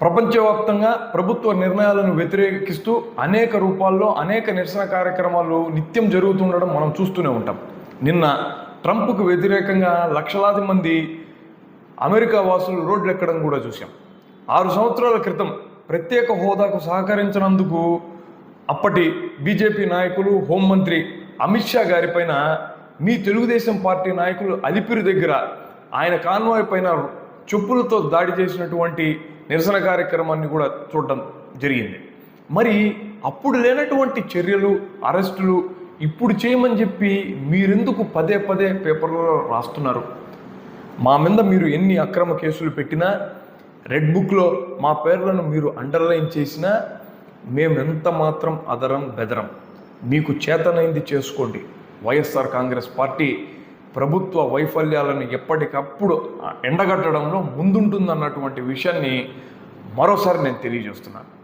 ప్రపంచవ్యాప్తంగా ప్రభుత్వ నిర్ణయాలను వ్యతిరేకిస్తూ అనేక రూపాల్లో అనేక నిరసన కార్యక్రమాలు నిత్యం జరుగుతుండడం మనం చూస్తూనే ఉంటాం. నిన్న ట్రంప్కు వ్యతిరేకంగా లక్షలాది మంది అమెరికా వాసులు రోడ్లు ఎక్కడం కూడా చూసాం ఆరు సంవత్సరాల క్రితం ప్రత్యేక హోదాకు సహకరించినందుకు అప్పటి బీజేపీ నాయకులు హోంమంత్రి అమిత్ షా గారిపైన మీ తెలుగుదేశం పార్టీ నాయకులు అలిపిరి దగ్గర ఆయన కాన్వాయ్ పైన చెప్పులతో దాడి చేసినటువంటి నిరసన కార్యక్రమాన్ని కూడా చూడటం జరిగింది. మరి అప్పుడు లేనటువంటి చర్యలు అరెస్టులు ఇప్పుడు చేయమని చెప్పి మీరెందుకు పదే పదే పేపర్లలో రాస్తున్నారు? మా మీద మీరు ఎన్ని అక్రమ కేసులు పెట్టినా రెడ్ బుక్లో మా పేర్లను మీరు అండర్లైన్ చేసినా మేము ఎంత మాత్రం అదరం బెదరం. మీకు చేతనైంది చేసుకోండి. వైఎస్ఆర్ కాంగ్రెస్ పార్టీ ప్రభుత్వ వైఫల్యాలను ఎప్పటికప్పుడు ఎండగట్టడంలో ముందుంటుందన్నటువంటి విషయాన్ని మరోసారి నేను తెలియజేస్తున్నాను.